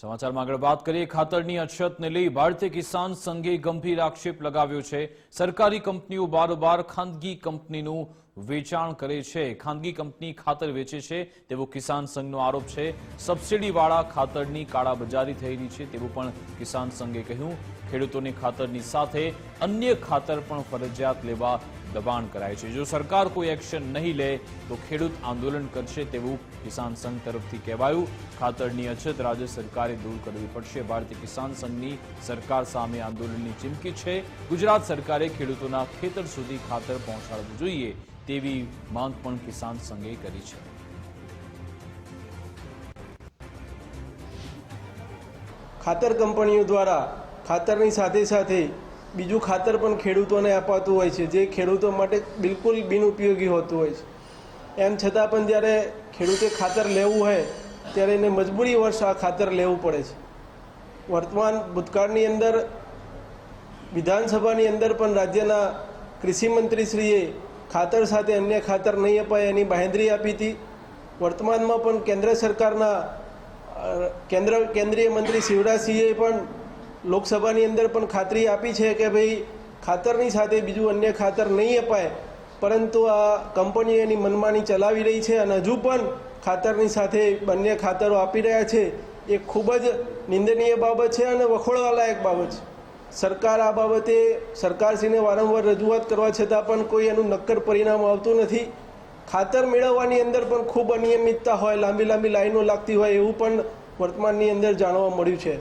સમાચારમાં આગળ વાત કરીએ. ખાતરની અછતને લઈ ભારતીય કિસાન સંઘે ગંભીર આક્ષેપ લગાવ્યો છે. સરકારી કંપનીઓ બારોબાર ખાનગી કંપનીનું વેચાણ કરે છે. ખાનગી કંપની ખાતર વેચે છે તેવો કિસાન સંઘનો આરોપ છે. સબસિડીવાળા ખાતરની કાળાબજારી થયેલી છે તેવું પણ કિસાન સંઘે કહ્યું. ખેડૂતોને ખાતરની સાથે અન્ય ખાતર પણ ફરજિયાત લેવા દબાણ કરાય છે. જો સરકાર કોઈ એક્શન નહીં લે, તો ખેડૂત આંદોલન કરશે તેવું કિસાન સંઘ તરફથી કહેવાયું. ખાતરની અછત રાજ્ય સરકારે દૂર કરવી પડશે. ભારતીય કિસાન સંઘની સરકાર સામે આંદોલનની ચીમકી છે. ગુજરાત સરકારે ખેડૂતોના ખેતર સુધી ખાતર પહોંચાડવું જોઈએ તેવી માંગ પણ કિસાન સંઘે કરી છે. ખાતર કંપનીઓ દ્વારા ખાતરની સાથે સાથે બીજું ખાતર પણ ખેડૂતોને અપાતું હોય છે, જે ખેડૂતો માટે બિલકુલ બિનઉપયોગી હોતું હોય છે. એમ છતાં પણ જ્યારે ખેડૂતે ખાતર લેવું હોય, ત્યારે એને મજબૂરી વર્ષ આ ખાતર લેવું પડે છે. વર્તમાન ભૂતકાળની અંદર, વિધાનસભાની અંદર પણ રાજ્યના કૃષિમંત્રીશ્રીએ ખાતર સાથે અન્ય ખાતર નહીં અપાય એની બાહેંધરી આપી હતી. વર્તમાનમાં પણ કેન્દ્ર સરકારના કેન્દ્ર, કેન્દ્રીય મંત્રી શિવરાજસિંહે પણ લોકસભાની અંદર પણ ખાતરી આપી છે કે ભાઈ ખાતરની સાથે બીજું અન્ય ખાતર નહીં અપાય, પરંતુ આ કંપનીઓ એની મનમાની ચલાવી રહી છે અને હજુ પણ ખાતરની સાથે બંને ખાતરો આપી રહ્યા છે. એ ખૂબ જ નિંદનીય બાબત છે અને વખોડવાલાયક બાબત છે. સરકાર આ બાબતે સરકારશ્રીને વારંવાર રજૂઆત કરવા છતાં પણ કોઈ એનું નક્કર પરિણામ આવતું નથી. ખાતર મેળવવાની અંદર પણ ખૂબ અનિયમિતતા હોય, લાંબી લાંબી લાઈનો લાગતી હોય એવું પણ વર્તમાનની અંદર જાણવા મળ્યું છે.